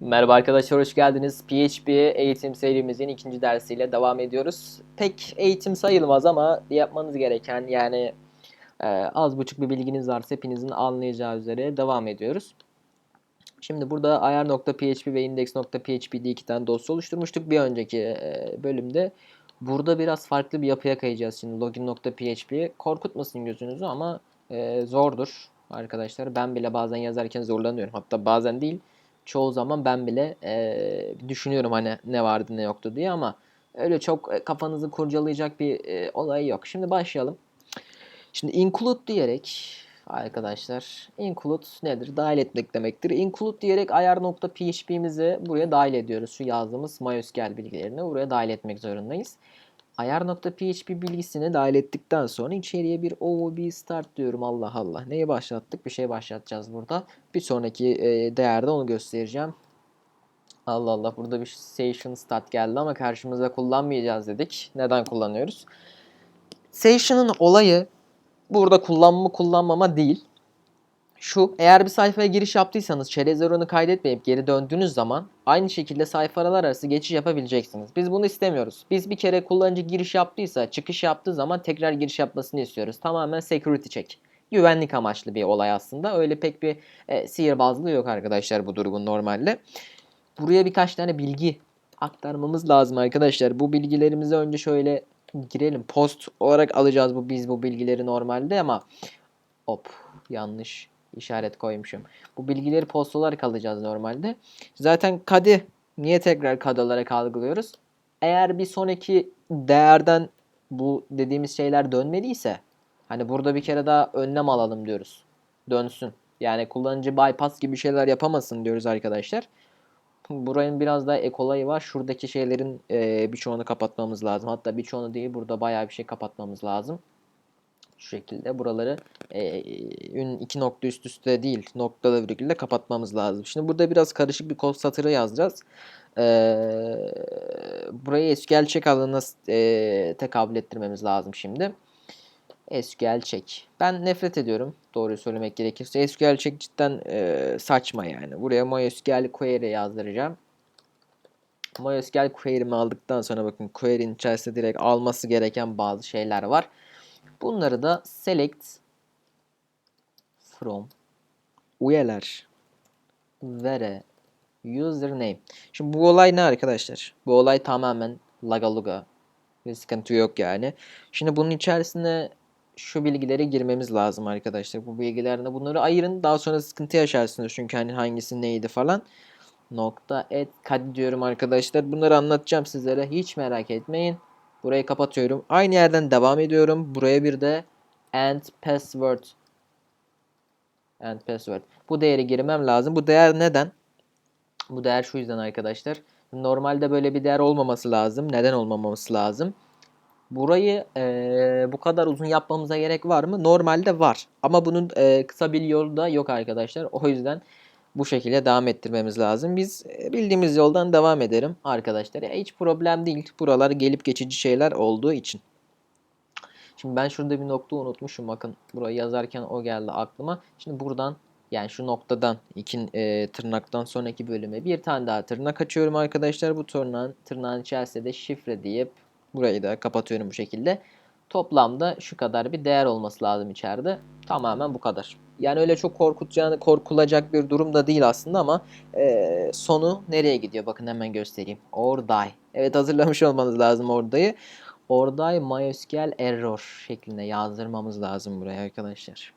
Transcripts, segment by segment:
Merhaba arkadaşlar hoş geldiniz. PHP eğitim serimizin ikinci dersiyle devam ediyoruz. Pek eğitim sayılmaz ama yapmanız gereken yani e, az buçuk bir bilginiz varsa hepinizin anlayacağı üzere devam ediyoruz. Şimdi burada ayar.php ve index.php diye iki tane dosya oluşturmuştuk bir önceki e, bölümde. Burada biraz farklı bir yapıya kayacağız şimdi login.php. Korkutmasın gözünüzü ama e, zordur arkadaşlar. Ben bile bazen yazarken zorlanıyorum. Hatta bazen değil çoğu zaman ben bile e, düşünüyorum hani ne vardı ne yoktu diye ama öyle çok e, kafanızı kurcalayacak bir e, olay yok. Şimdi başlayalım. Şimdi include diyerek arkadaşlar include nedir? Dahil etmek demektir. Include diyerek ayar.php'mizi buraya dahil ediyoruz. Şu yazdığımız MySQL bilgilerini buraya dahil etmek zorundayız. Ayar.php bilgisini dahil ettikten sonra içeriye bir OOB start diyorum. Allah Allah. Neyi başlattık? Bir şey başlatacağız burada. Bir sonraki e, değerde onu göstereceğim. Allah Allah burada bir session start geldi ama karşımıza kullanmayacağız dedik. Neden kullanıyoruz? Session'ın olayı burada kullanma kullanmama değil. Şu eğer bir sayfaya giriş yaptıysanız çerez oranı kaydetmeyip geri döndüğünüz zaman aynı şekilde sayfalar arası geçiş yapabileceksiniz. Biz bunu istemiyoruz. Biz bir kere kullanıcı giriş yaptıysa çıkış yaptığı zaman tekrar giriş yapmasını istiyoruz. Tamamen security check. Güvenlik amaçlı bir olay aslında. Öyle pek bir e, sihirbazlığı yok arkadaşlar bu durumun normalde. Buraya birkaç tane bilgi aktarmamız lazım arkadaşlar. Bu bilgilerimizi önce şöyle girelim. Post olarak alacağız bu biz bu bilgileri normalde ama hop yanlış işaret koymuşum. Bu bilgileri post olarak normalde. Zaten kadi niye tekrar kad olarak algılıyoruz? Eğer bir sonraki değerden bu dediğimiz şeyler dönmediyse hani burada bir kere daha önlem alalım diyoruz. Dönsün. Yani kullanıcı bypass gibi şeyler yapamasın diyoruz arkadaşlar. Buranın biraz daha ek olayı var. Şuradaki şeylerin e, birçoğunu kapatmamız lazım. Hatta birçoğunu değil burada bayağı bir şey kapatmamız lazım. Şu şekilde buraları e, ün iki nokta üst üste değil noktalı virgülle kapatmamız lazım. Şimdi burada biraz karışık bir kod satırı yazacağız. E, burayı SQL check alanına e, tekabül ettirmemiz lazım şimdi. SQL check. Ben nefret ediyorum. Doğruyu söylemek gerekirse. SQL check cidden e, saçma yani. Buraya MySQL query yazdıracağım. MySQL query'mi aldıktan sonra bakın query'nin içerisinde direkt alması gereken bazı şeyler var. Bunları da select from üyeler vere username. Şimdi bu olay ne arkadaşlar? Bu olay tamamen lagaluga. Bir sıkıntı yok yani. Şimdi bunun içerisine şu bilgileri girmemiz lazım arkadaşlar. Bu bilgilerine bunları ayırın. Daha sonra sıkıntı yaşarsınız. Çünkü hani hangisi neydi falan. Nokta et kad diyorum arkadaşlar. Bunları anlatacağım sizlere. Hiç merak etmeyin. Burayı kapatıyorum. Aynı yerden devam ediyorum. Buraya bir de and password and password. Bu değeri girmem lazım. Bu değer neden? Bu değer şu yüzden arkadaşlar. Normalde böyle bir değer olmaması lazım. Neden olmaması lazım? Burayı e, bu kadar uzun yapmamıza gerek var mı? Normalde var. Ama bunun e, kısa bir yolu da yok arkadaşlar. O yüzden bu şekilde devam ettirmemiz lazım. Biz e, bildiğimiz yoldan devam edelim arkadaşlar. Ya hiç problem değil. Buralar gelip geçici şeyler olduğu için. Şimdi ben şurada bir nokta unutmuşum. Bakın burayı yazarken o geldi aklıma. Şimdi buradan yani şu noktadan iki e, tırnaktan sonraki bölüme bir tane daha tırnak açıyorum arkadaşlar. Bu tırnağın, tırnağın içerisinde de şifre deyip burayı da kapatıyorum bu şekilde. Toplamda şu kadar bir değer olması lazım içeride. Tamamen bu kadar. Yani öyle çok korkutacağını korkulacak bir durum da değil aslında ama e, sonu nereye gidiyor? Bakın hemen göstereyim. Orday. Evet hazırlamış olmanız lazım oradayı. Orday MySQL error şeklinde yazdırmamız lazım buraya arkadaşlar.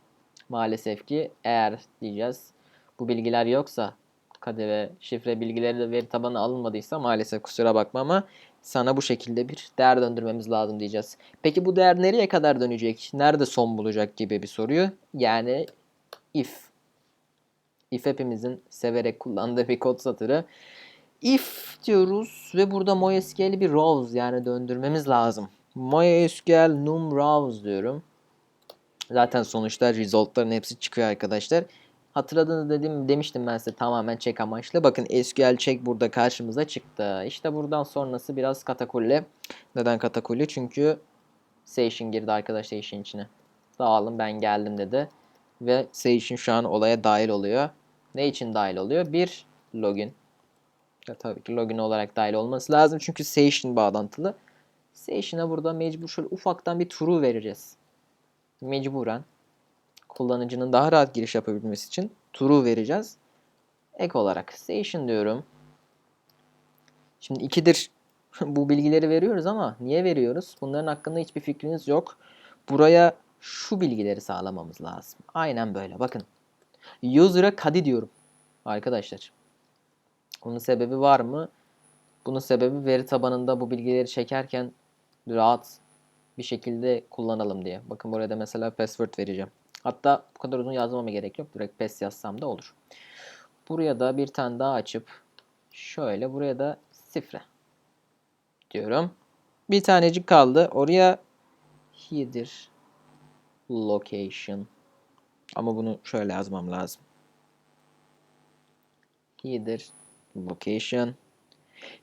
Maalesef ki eğer diyeceğiz bu bilgiler yoksa kade ve şifre bilgileri de veri tabanı alınmadıysa maalesef kusura bakma ama sana bu şekilde bir değer döndürmemiz lazım diyeceğiz. Peki bu değer nereye kadar dönecek? Nerede son bulacak gibi bir soruyu. Yani if. If hepimizin severek kullandığı bir kod satırı. If diyoruz ve burada MySQL'i bir rows yani döndürmemiz lazım. MySQL num rows diyorum. Zaten sonuçta resultların hepsi çıkıyor arkadaşlar. Hatırladığınız dedim demiştim ben size tamamen check amaçlı. Bakın SQL check burada karşımıza çıktı. İşte buradan sonrası biraz katakulli. Neden katakulli? Çünkü Station girdi arkadaşlar işin içine. Dağılın ben geldim dedi. Ve Station şu an olaya dahil oluyor. Ne için dahil oluyor? Bir, login. Ya tabii ki login olarak dahil olması lazım. Çünkü session bağlantılı. Session'a burada mecbur şöyle ufaktan bir true vereceğiz. Mecburen. Kullanıcının daha rahat giriş yapabilmesi için true vereceğiz. Ek olarak session diyorum. Şimdi ikidir bu bilgileri veriyoruz ama niye veriyoruz? Bunların hakkında hiçbir fikriniz yok. Buraya şu bilgileri sağlamamız lazım. Aynen böyle. Bakın. User'a kadi diyorum. Arkadaşlar. Bunun sebebi var mı? Bunun sebebi veri tabanında bu bilgileri çekerken rahat bir şekilde kullanalım diye. Bakın buraya da mesela password vereceğim. Hatta bu kadar uzun yazmama gerek yok. Direkt pass yazsam da olur. Buraya da bir tane daha açıp şöyle buraya da sifre diyorum. Bir tanecik kaldı. Oraya header location ama bunu şöyle yazmam lazım. Header location.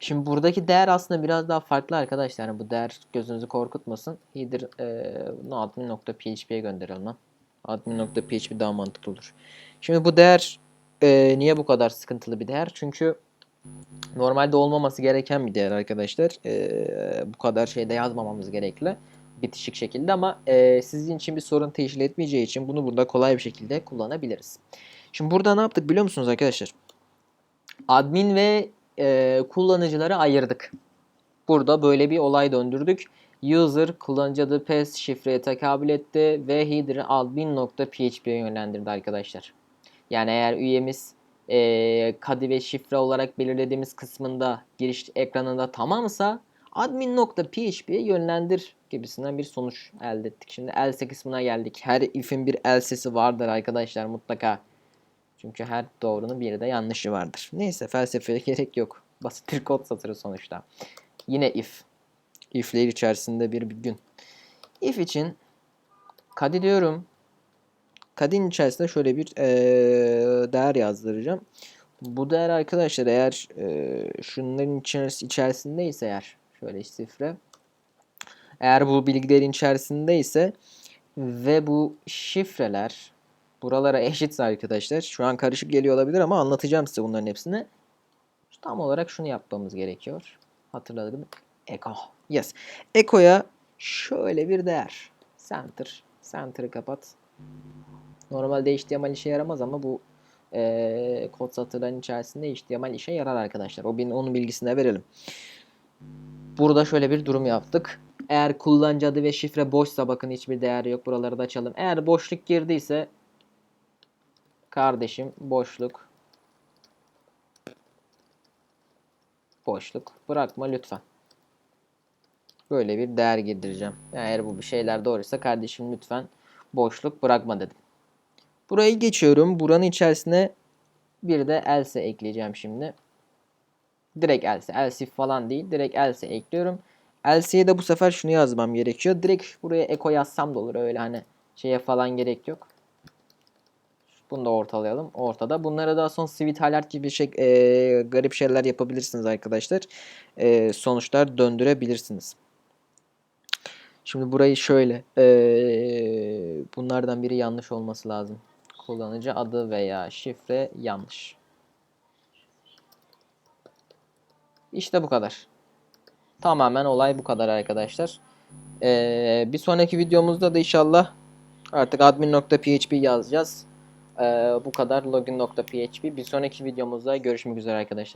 Şimdi buradaki değer aslında biraz daha farklı arkadaşlar. Yani bu değer gözünüzü korkutmasın. Header e, bunu admin.php'ye gönderelim lan. Admin.php daha mantıklı olur. Şimdi bu değer e, niye bu kadar sıkıntılı bir değer? Çünkü normalde olmaması gereken bir değer arkadaşlar. E, bu kadar şeyde yazmamamız gerekli. Bitişik şekilde ama e, sizin için bir sorun teşkil etmeyeceği için bunu burada kolay bir şekilde kullanabiliriz. Şimdi burada ne yaptık biliyor musunuz arkadaşlar? Admin ve e, kullanıcıları ayırdık. Burada böyle bir olay döndürdük. User kullanıcı adı pass şifreye tekabül etti ve header'ı admin.php'ye yönlendirdi arkadaşlar. Yani eğer üyemiz e, kadi ve şifre olarak belirlediğimiz kısmında giriş ekranında tamamsa admin.php'ye yönlendir gibisinden bir sonuç elde ettik. Şimdi else kısmına geldik. Her if'in bir else'si vardır arkadaşlar mutlaka. Çünkü her doğrunun bir de yanlışı vardır. Neyse felsefeye gerek yok. Basit bir kod satırı sonuçta. Yine if. If'ler içerisinde bir, bir gün. If için kadi diyorum. Kadin içerisinde şöyle bir eee, değer yazdıracağım. Bu değer arkadaşlar eğer eee, şunların içeris içerisindeyse eğer şöyle şifre eğer bu bilgilerin içerisindeyse ve bu şifreler buralara eşitse arkadaşlar şu an karışık geliyor olabilir ama anlatacağım size bunların hepsini. Tam olarak şunu yapmamız gerekiyor. Hatırladım. Echo. Yes. Echo'ya şöyle bir değer. Center. Center'ı kapat. Normalde HTML işe yaramaz ama bu eee kod satırların içerisinde HTML işe yarar arkadaşlar. O bin, onun bilgisini de verelim. Burada şöyle bir durum yaptık. Eğer kullanıcı adı ve şifre boşsa bakın hiçbir değeri yok. Buraları da açalım. Eğer boşluk girdiyse kardeşim boşluk boşluk bırakma lütfen. Böyle bir değer girdireceğim. Eğer bu bir şeyler doğruysa kardeşim lütfen boşluk bırakma dedim. Burayı geçiyorum. Buranın içerisine bir de else ekleyeceğim şimdi. Direkt else. Else falan değil. Direkt else ekliyorum. Else'ye de bu sefer şunu yazmam gerekiyor. Direkt buraya echo yazsam da olur. Öyle hani şeye falan gerek yok. Bunu da ortalayalım. Ortada. Bunlara daha son sweet alert gibi şey, e, garip şeyler yapabilirsiniz arkadaşlar. E, sonuçlar döndürebilirsiniz. Şimdi burayı şöyle. e, bunlardan biri yanlış olması lazım. Kullanıcı adı veya şifre yanlış. İşte bu kadar. Tamamen olay bu kadar arkadaşlar. Ee, bir sonraki videomuzda da inşallah artık admin.php yazacağız. Ee, bu kadar login.php. Bir sonraki videomuzda görüşmek üzere arkadaşlar.